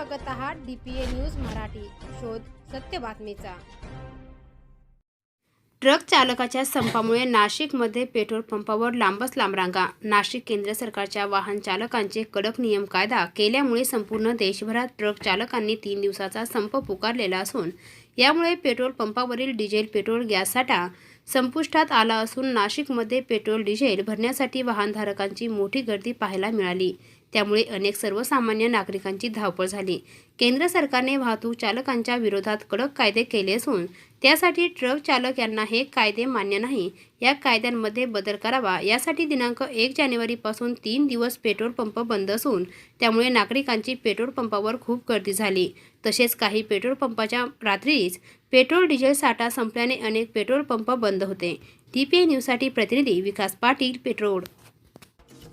बघत आहात DPA news Marathi. शोध सत्य बातमीचा. ट्रक चालकाच्या संपामुळे नाशिकमध्ये पेट्रोल पंपावर लांबच लांब रांगा नाशिक केंद्र सरकारच्या वाहन चालकांचे कडक नियम कायदा केल्यामुळे संपूर्ण देशभरात ट्रक चालकांनी तीन दिवसाचा संप पुकारलेला असून यामुळे पेट्रोल पंपावरील डिझेल पेट्रोल गॅस साठा संपुष्टात आला असून नाशिकमध्ये पेट्रोल डिझेल भरण्यासाठी वाहनधारकांची मोठी गर्दी पाहायला मिळाली. त्यामुळे अनेक सर्वसामान्य नागरिकांची धावपळ झाली. केंद्र सरकारने वाहतूक चालकांच्या विरोधात कडक कायदे केले असून त्यासाठी ट्रक चालक यांना हे कायदे मान्य नाही. या कायद्यांमध्ये बदल करावा. यासाठी दिनांक एक जानेवारीपासून तीन दिवस पेट्रोल पंप बंद असून त्यामुळे नागरिकांची पेट्रोल पंपावर खूप गर्दी झाली. तसेच काही पेट्रोल पंपाच्या रात्रीच पेट्रोल डिझेल साठा संपल्याने अनेक पेट्रोल पंप बंद होते. डी पी न्यूजसाठी प्रतिनिधी विकास पाटील पेट्रोल